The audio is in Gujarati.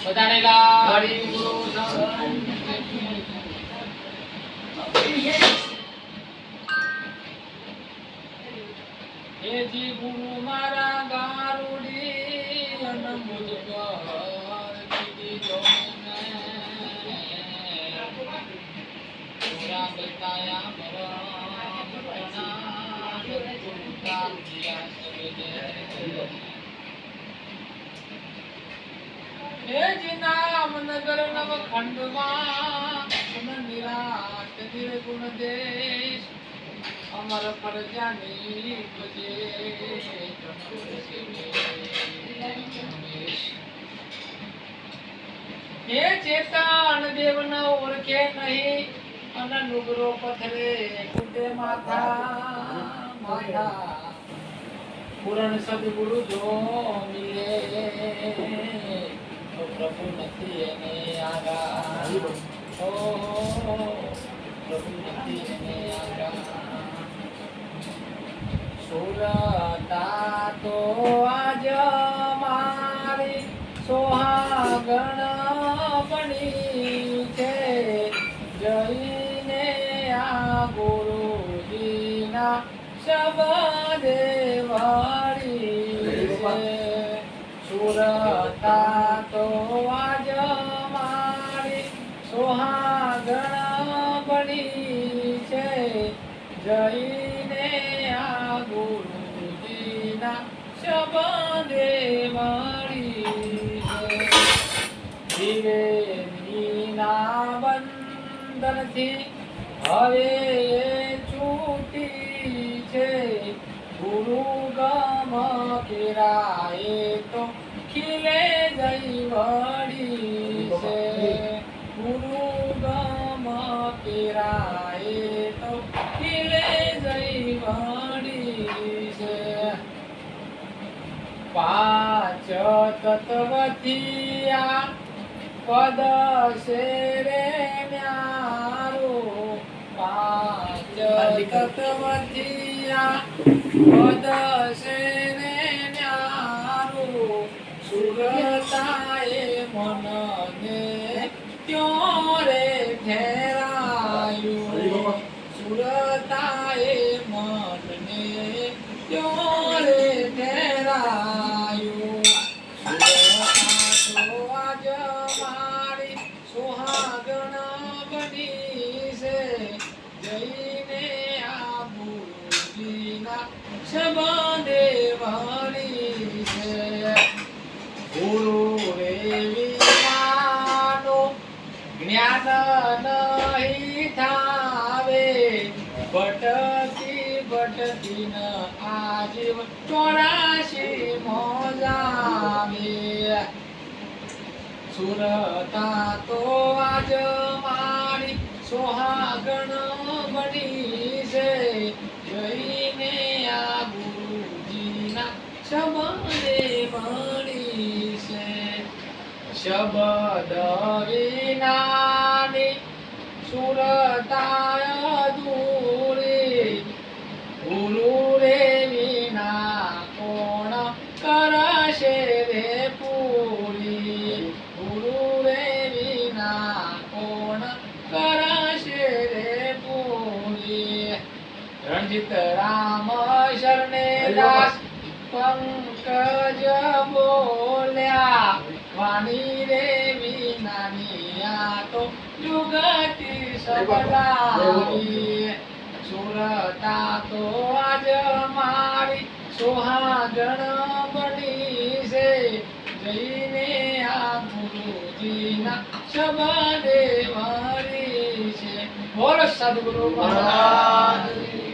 બધાને હરિ ગુરુ મારા ગારુડી અન મુજ પર જી નામનગર નવખંડમાં નિરાટ ધીર ગુણ દેશ અમર પ્રજાની હે ચેતન દેવ ન ઓળખે નહીં અન નુગરો પથરે કુટે માથા માથા પૂરણ સદગુરુ જો મિલે પ્રભુ નથી એને આગા પ્રભુ નથી એને તો આજ મારી સોહાગણ છે જઈને આ ગુરુજીના શબ્દે વાળી છે સુરતા જઈને આ ગુરુજીના શબ્દે મળી છે ધીરે ધીના બંધનથી હવે છૂટી છે. ગુરુ ગમ કિરાએ તો ખીલે જઈ વળી છે. ગુરુ ગમ કેરાએ તો ખીલે જઈ મળી છે પાંચ તત્વથી આ પદ શેરે ન્યારો પાંચ તત્વથી આ પદ ન્યારો સુરતાએ મનને ત્યો રે ઠેરાયું આજ મારી સુહાગણ બની છે જઈને આ ગુરુજીના શબને વાળી છે ગુરુ રેવી જ્ઞાન નહીં થાવે ભટકી ભટકી ન આજીવ ચોરાશી મોજાવે સુરતા તો આજ મારી સોહાગણ બની છે. જઈને આ ગુરુજીના શબદે મળી છે. શબદ વિનાની સુરતા રણજીત રામ શરણે દાસ. પંકજ બોલ્યા વાણી રે વિનાની તો જુગતી સબલાવી સુરતા તો આજ મારી સુહાગણ બની છે. જઈને આ ગુરુજીના શબદે મારી છે. બોલો સદગુરુ મહારાજ.